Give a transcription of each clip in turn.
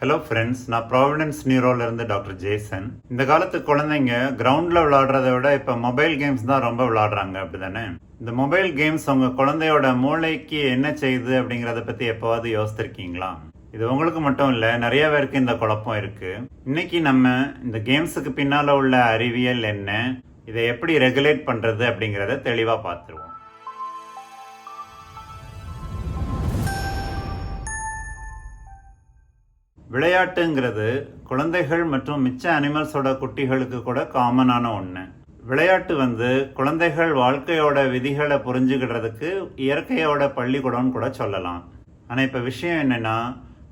Hello friends நான் Providence நியூரோல இருந்து டாக்டர் ஜேசன் இந்த காலத்து குழந்தைங்க கிரவுண்டில் விளையாடுறத விட இப்போ மொபைல் கேம்ஸ் தான் ரொம்ப விளையாடுறாங்க அப்படிதானே? இந்த மொபைல் கேம்ஸ் உங்கள் குழந்தையோட மூளைக்கு என்ன செய்யுது அப்படிங்கிறத பற்றி எப்போவாது யோசித்திருக்கீங்களா? இது உங்களுக்கு மட்டும் இல்லை நிறைய பேருக்கு இந்த குழப்பம் இருக்குது இன்னைக்கு நம்ம இந்த கேம்ஸுக்கு பின்னால் உள்ள அறிவியல் என்ன இதை எப்படி ரெகுலேட் பண்ணுறது அப்படிங்கிறத தெளிவாக பார்த்துருவோம். விளையாட்டுங்கிறது குழந்தைகள் மற்றும் மிச்ச அனிமல்ஸோட குட்டிகளுக்கு கூட காமனான ஒன்று விளையாட்டு வந்து குழந்தைகள் வாழ்க்கையோட விதிகளை புரிஞ்சுக்கிடுறதுக்கு இயற்கையோட பள்ளிக்கூடம்னு கூட சொல்லலாம். ஆனால் இப்போ விஷயம் என்னென்னா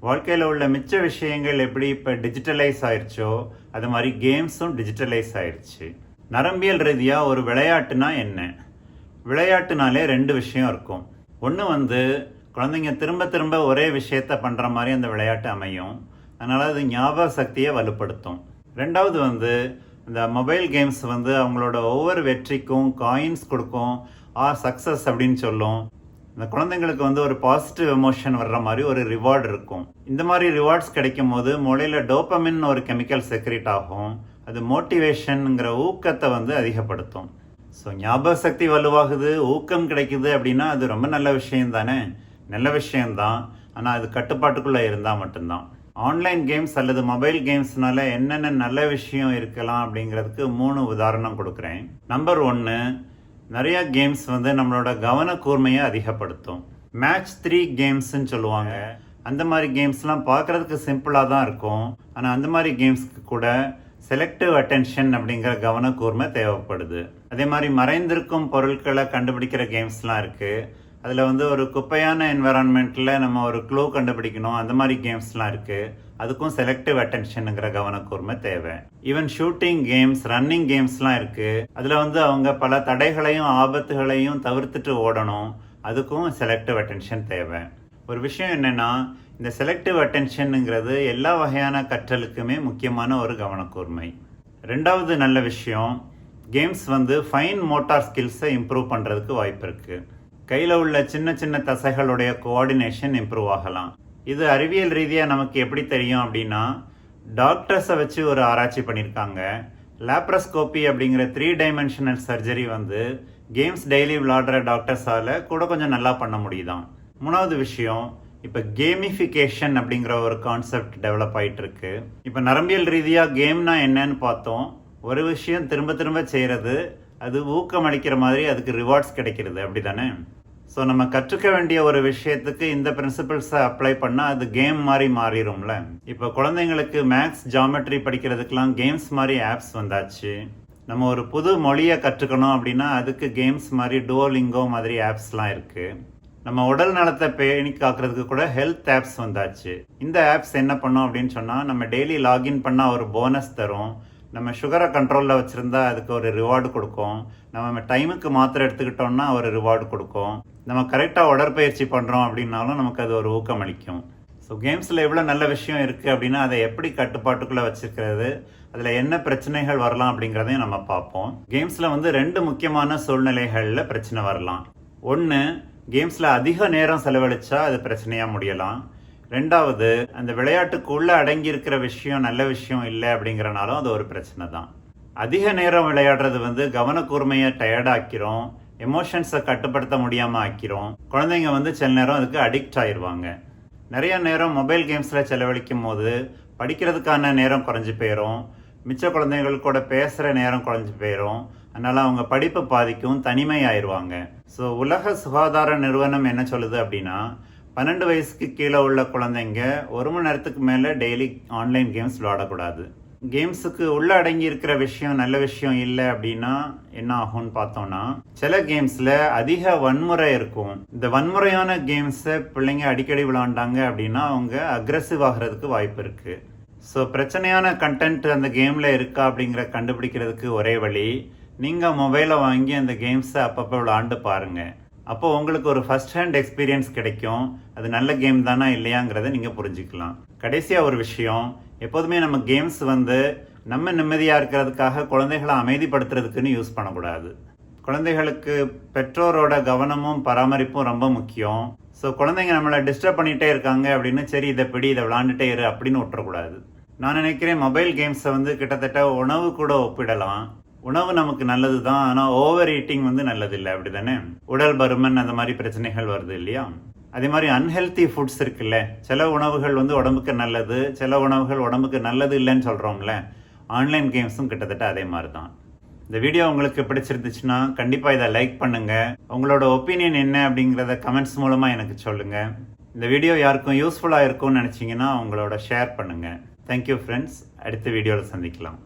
வாழ்க்கையில் உள்ள மிச்ச விஷயங்கள் எப்படி இப்போ டிஜிட்டலைஸ் ஆயிடுச்சோ அது மாதிரி கேம்ஸும் டிஜிட்டலைஸ் ஆயிடுச்சு நரம்பியல் ரீதியாக ஒரு விளையாட்டுனா என்ன? விளையாட்டுனாலே ரெண்டு விஷயம் இருக்கும். ஒன்று வந்து குழந்தைங்க திரும்ப திரும்ப ஒரே விஷயத்த பண்ணுற மாதிரி அந்த விளையாட்டு அமையும். அதனால் அது ஞாபக சக்தியை வலுப்படுத்தும். ரெண்டாவது வந்து இந்த மொபைல் கேம்ஸ் வந்து அவங்களோட ஒவ்வொரு வெற்றிக்கும் காயின்ஸ் கொடுக்கும். ஆ சக்ஸஸ் அப்படின்னு சொல்லும். இந்த குழந்தைங்களுக்கு வந்து ஒரு பாசிட்டிவ் எமோஷன் வர்ற மாதிரி ஒரு ரிவார்டு இருக்கும். இந்த மாதிரி ரிவார்ட்ஸ் கிடைக்கும் போது மூளையில் டோப்பமின் ஒரு கெமிக்கல் செக்ரேட் ஆகும். அது மோட்டிவேஷனுங்கிற ஊக்கத்தை வந்து அதிகப்படுத்தும். ஸோ ஞாபக சக்தி வலுவாகுது ஊக்கம் கிடைக்குது அப்படின்னா அது ரொம்ப நல்ல விஷயம் தானே? நல்ல விஷயம்தான். ஆனால் அது கட்டுப்பாட்டுக்குள்ளே இருந்தால் மட்டும்தான். ஆன்லைன் கேம்ஸ் அல்லது மொபைல் கேம்ஸ்னால என்னென்ன நல்ல விஷயம் இருக்கலாம் அப்படிங்கிறதுக்கு மூணு உதாரணம் கொடுக்குறேன். நம்பர் ஒன்று நிறையா கேம்ஸ் வந்து நம்மளோட கவனக்கூர்மையை அதிகப்படுத்தும். மேட்ச் த்ரீ கேம்ஸ்ன்னு சொல்லுவாங்க. அந்த மாதிரி கேம்ஸ்லாம் பார்க்குறதுக்கு சிம்பிளாக தான் இருக்கும். ஆனால் அந்த மாதிரி கேம்ஸ்க்கு கூட செலக்டிவ் அட்டென்ஷன் அப்படிங்கிற கவனக்கூர்மை தேவைப்படுது. அதே மாதிரி மறைந்திருக்கும் பொருட்களை கண்டுபிடிக்கிற கேம்ஸ்லாம் இருக்குது அதில் வந்து ஒரு குப்பையான என்வரான்மெண்ட்டில் நம்ம ஒரு க்ளூ கண்டுபிடிக்கணும். அந்த மாதிரி கேம்ஸ்லாம் இருக்குது அதுக்கும் செலக்டிவ் அட்டென்ஷனுங்கிற கவனக்கூர்மை தேவை. ஈவன் ஷூட்டிங் கேம்ஸ் ரன்னிங் கேம்ஸ்லாம் இருக்குது அதில் வந்து அவங்க பல தடைகளையும் ஆபத்துகளையும் தவிர்த்துட்டு ஓடணும். அதுக்கும் செலக்டிவ் அட்டென்ஷன் தேவை. ஒரு விஷயம் என்னென்னா இந்த செலக்டிவ் அட்டென்ஷனுங்கிறது எல்லா வகையான கற்றலுக்குமே முக்கியமான ஒரு கவனக்கூர்மை. ரெண்டாவது நல்ல விஷயம் கேம்ஸ் வந்து ஃபைன் மோட்டார் ஸ்கில்ஸை இம்ப்ரூவ் பண்ணுறதுக்கு வாய்ப்பு இருக்குது கையில் உள்ள சின்ன சின்ன தசைகளுடைய கோஆர்டினேஷன் இம்ப்ரூவ் ஆகலாம். இது அறிவியல் ரீதியாக நமக்கு எப்படி தெரியும் அப்படின்னா டாக்டர்ஸை வச்சு ஒரு ஆராய்ச்சி பண்ணியிருக்காங்க லேப்ரஸ்கோப்பி அப்படிங்கிற த்ரீ டைமென்ஷனல் சர்ஜரி வந்து கேம்ஸ் டெய்லி விளாடுற டாக்டர்ஸால் கூட கொஞ்சம் நல்லா பண்ண முடியுதான். மூணாவது விஷயம் இப்போ கேமிஃபிகேஷன் அப்படிங்கிற ஒரு கான்செப்ட் டெவலப் ஆயிட்டு இருக்கு இப்போ நரம்பியல் ரீதியாக கேம்னா என்னன்னு பார்த்தோம். ஒரு விஷயம் திரும்ப திரும்ப செய்கிறது அது ஊக்கம் அளிக்கிற மாதிரி அதுக்கு ரிவார்ட்ஸ் கிடைக்கிறது. அப்படி தானே ஸோ நம்ம கற்றுக்க வேண்டிய ஒரு விஷயத்துக்கு இந்த பிரின்சிபிள்ஸை அப்ளை பண்ணால் அது கேம் மாதிரி மாறிடும்ல இப்போ குழந்தைங்களுக்கு மேக்ஸ் ஜாமெட்ரி படிக்கிறதுக்கெலாம் கேம்ஸ் மாதிரி ஆப்ஸ் வந்தாச்சு. நம்ம ஒரு புது மொழியை கற்றுக்கணும் அப்படின்னா அதுக்கு கேம்ஸ் மாதிரி டோலிங்கோ மாதிரி ஆப்ஸ்லாம் இருக்குது நம்ம உடல் நலத்தை பேணி காக்கிறதுக்கு கூட ஹெல்த் ஆப்ஸ் வந்தாச்சு. இந்த ஆப்ஸ் என்ன பண்ணும் அப்படின்னு சொன்னால் நம்ம டெய்லி லாகின் பண்ணால் ஒரு போனஸ் தரும். நம்ம சுகரை கண்ட்ரோலில் வச்சுருந்தா அதுக்கு ஒரு ரிவார்டு கொடுக்கும். நம்ம டைமுக்கு மாத்திரை எடுத்துக்கிட்டோம்னா ஒரு ரிவார்டு கொடுக்கும். நம்ம கரெக்டாக உடற்பயிற்சி பண்ணுறோம் அப்படின்னாலும் நமக்கு அது ஒரு ஊக்கம் அளிக்கும். ஸோ கேம்ஸில் எவ்வளோ நல்ல விஷயம் இருக்குது அப்படின்னா அதை எப்படி கட்டுப்பாட்டுக்குள்ளே வச்சுருக்கிறது அதில் என்ன பிரச்சனைகள் வரலாம் அப்படிங்கிறதையும் நம்ம பார்ப்போம். கேம்ஸில் வந்து ரெண்டு முக்கியமான சூழ்நிலைகளில் பிரச்சனை வரலாம். ஒன்று கேம்ஸில் அதிக நேரம் செலவழித்தா அது பிரச்சனையாக முடியலாம். ரெண்டாவது அந்த விளையாட்டுக்குள்ளே அடங்கியிருக்கிற விஷயம் நல்ல விஷயம் இல்லை அப்படிங்கிறனாலும் அது ஒரு பிரச்சனை தான் அதிக நேரம் விளையாடுறது வந்து கவனக்கூர்மையை டயர்டாக்கிறோம் எமோஷன்ஸை கட்டுப்படுத்த முடியாமல் ஆக்கிறோம் குழந்தைங்க வந்து சில நேரம் அதுக்கு அடிக்ட் ஆயிடுவாங்க நிறைய நேரம் மொபைல் கேம்ஸில் செலவழிக்கும் போது படிக்கிறதுக்கான நேரம் குறைஞ்சி போயிடும் மிச்ச குழந்தைகள் கூட பேசுகிற நேரம் குறைஞ்சி போயிடும் அதனால் அவங்க படிப்பு பாதிக்கும் தனிமை ஆயிடுவாங்க ஸோ உலக சுகாதார நிறுவனம் என்ன சொல்லுது அப்படின்னா பன்னெண்டு வயசுக்கு கீழே உள்ள குழந்தைங்க ஒரு மணி நேரத்துக்கு மேலே டெய்லி ஆன்லைன் கேம்ஸ் விளையாடக்கூடாது. கேம்ஸுக்கு உள்ள அடங்கி இருக்கிற விஷயம் நல்ல விஷயம் இல்லை அப்படின்னா என்ன ஆகும்னு பார்த்தோம்னா சில கேம்ஸில் அதிக வன்முறை இருக்கும். இந்த வன்முறையான கேம்ஸை பிள்ளைங்க அடிக்கடி விளாண்டாங்க அப்படின்னா அவங்க அக்ரெசிவ் ஆகிறதுக்கு வாய்ப்பு இருக்குது ஸோ பிரச்சனையான கண்டென்ட் அந்த கேமில் இருக்கா அப்படிங்கிற கண்டுபிடிக்கிறதுக்கு ஒரே வழி நீங்கள் மொபைலை வாங்கி அந்த கேம்ஸை அப்பப்போ விளாண்டு பாருங்கள் அப்போ உங்களுக்கு ஒரு ஃபர்ஸ்ட் ஹேண்ட் எக்ஸ்பீரியன்ஸ் கிடைக்கும். அது நல்ல கேம் தானா இல்லையாங்கிறத நீங்கள் புரிஞ்சுக்கலாம். கடைசியாக ஒரு விஷயம் எப்போதுமே நம்ம கேம்ஸ் வந்து நம்ம நிம்மதியாக இருக்கிறதுக்காக குழந்தைகளை அமைதிப்படுத்துறதுக்குன்னு யூஸ் பண்ணக்கூடாது. குழந்தைகளுக்கு பெற்றோரோட கவனமும் பராமரிப்பும் ரொம்ப முக்கியம். ஸோ குழந்தைங்க நம்மளை டிஸ்டர்ப் பண்ணிகிட்டே இருக்காங்க அப்படின்னு சரி இதை பிடி இதை விளாண்டுட்டே இரு அப்படின்னு விட்டுறக்கூடாது. நான் நினைக்கிறேன் மொபைல் கேம்ஸை வந்து கிட்டத்தட்ட உணவு கூட ஒப்பிடலாம். உணவு நமக்கு நல்லது தான் ஆனால் ஓவர் ஈட்டிங் வந்து நல்லதில்லை அப்படி தானே உடல் பருமன் அந்த மாதிரி பிரச்சனைகள் வருது இல்லையா? அதே மாதிரி அன்ஹெல்த்தி ஃபுட்ஸ் இருக்குல்ல சில உணவுகள் வந்து உடம்புக்கு நல்லது சில உணவுகள் உடம்புக்கு நல்லது இல்லைன்னு சொல்கிறோம்ல ஆன்லைன் கேம்ஸும் கிட்டத்தட்ட அதே மாதிரி தான் இந்த வீடியோ உங்களுக்கு பிடிச்சிருந்துச்சுன்னா கண்டிப்பாக இதை லைக் பண்ணுங்கள் உங்களோட ஒப்பீனியன் என்ன அப்படிங்கிறத கமெண்ட்ஸ் மூலமாக எனக்கு சொல்லுங்கள் இந்த வீடியோ யாருக்கும் யூஸ்ஃபுல்லாக இருக்கும்னு நினச்சிங்கன்னா உங்களோட ஷேர் பண்ணுங்கள் தேங்க்யூ ஃப்ரெண்ட்ஸ் அடுத்த வீடியோவில் சந்திக்கலாம்.